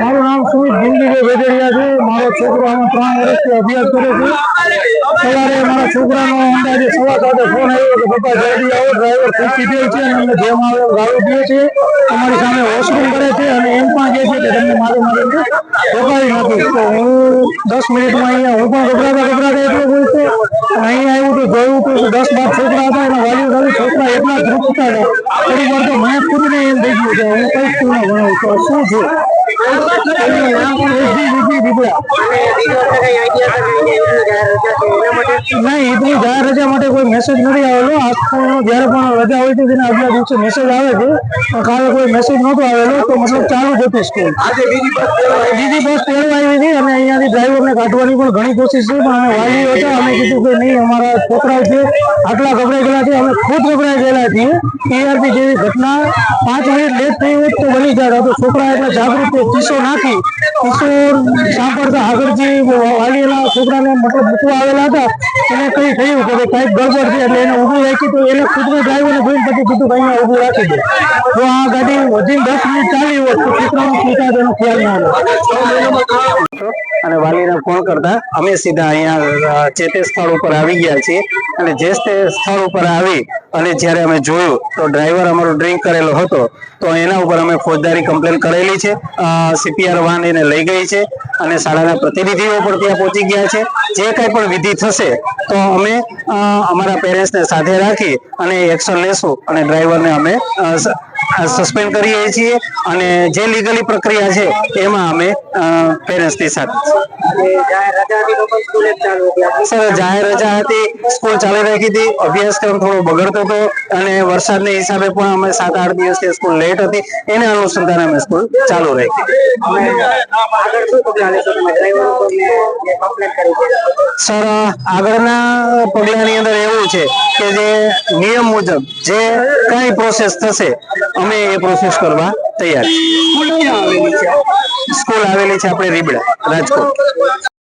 મારું નામ સુમિત જિંદગીભાઈ વેદરિયા છે. મારો છોકરો હું ત્રણ વર્ષથી અભ્યાસ કરે છે. સવારે મારા છોકરાનો અંદાજે સવા સાથે ફોન આવ્યો કે, પપ્પા, જલ્દી આવો ડ્રાઈવર ખુશી દે છે અને અમને જેમ આવે, ગાળો દે છે. અમારી સામે વોશરૂમ કરે છે અને એમ પણ કહે છે કે તમને મારું મારું રોકાવી નાખીશ તો હું દસ મિનિટમાં અહીંયા હું પણ ગભરાતા ગભરાતા એટલો બોલતો અહીંયા દસ બાર છોકરા હતા એના વાલીઓ સાથે છોકરા એટલા ધ્રુપતા હતા. થોડી વાર તો મને ખુદને એમ થઈ ગયું કે હું કઈ સ્કૂલમાં ભણાવું તો શું છે? નહીં એટલી જાહેર રજા માટે કોઈ મેસેજ નથી આવેલો. આ જ્યારે પણ રજા હોય છે તેના આગલા દિવસે મેસેજ આવે છે. પણ કાલે કોઈ મેસેજ નહોતો આવેલો તો મતલબ ચાલુ જ હતી સ્કૂલ બીજી બસ આવી હતી અને ડ્રાઈવરને કાઢવાની પણ ઘણી કોશિશ છે, પણ અમે વાલીઓ હતા અમે કીધું કે નહીં, અમારા છોકરા છે, આટલા ગભરાઈ ગયેલા છે, અમે ખુદ ગભરાઈ ગયેલા છીએ. ટીઆરપી જેવી ઘટના પાંચ મિનિટ લેટ થઈ હોત તો બની જાત તો છોકરા એટલા જાગૃત કિસ્સો નાખી, કિસ્સો સાંભળતા આગળથી વાલીઓના છોકરાને મતલબ મૂકવા આવેલા હતા, એને કઈ થયું કે કંઈક ગડબડ છે, એટલે એને ઊભું રાખ્યું તો એને ખુદને ડ્રાઈવરને જોઈને પછી કીધું કે ઊભું રાખી દે. તો આ ગાડી વધી દસ મિનિટ ચાલી હોત તો છોકરાનો ખ્યાલ ના આવ્યો અને વાલીને ફોન કરતા અમે સીધા અહીંયા જે તે સ્થળ ઉપર આવી ગયા છીએ. અને જે તે સ્થળ ઉપર આવી અને જ્યારે અમે જોયું તો ડ્રાઈવર અમારો ડ્રિંક કરેલો હતો, તો એના ઉપર અમે ફોજદારી કમ્પ્લેન કરેલી છે. સીપીઆર વાન એને લઈ ગઈ છે અને શાળાના પ્રતિનિધિઓ પણ ત્યાં પહોંચી ગયા છે. જે કંઈ પણ વિધિ થશે તો અમે અમારા પેરેન્ટ્સને સાથે રાખી અને એક્શન લેશું અને ડ્રાઈવરને અમે સસ્પેન્ડ કરીએ છીએ અને જે લીગલી પ્રક્રિયા છે, એમાં અમે પેરેન્ટ્સની સાથે સર જાહેર રજા હતી સ્કૂલ ચાલુ રાખી હતી, અભ્યાસક્રમ થોડો બગડતો હતો અને વરસાદને હિસાબે પણ અમે સાત આઠ દિવસથી સ્કૂલ લેટ હતી. એને અનુસંધાને અમે સ્કૂલ ચાલુ રાખી સર આગળના પગલાની અંદર એવું છે કે જે નિયમ મુજબ જે કઈ પ્રોસેસ થશે અમે એ પ્રોસેસ કરવા તૈયાર છીએ. સ્કૂલ આવેલી છે આપણે રીબડા રાજકોટ.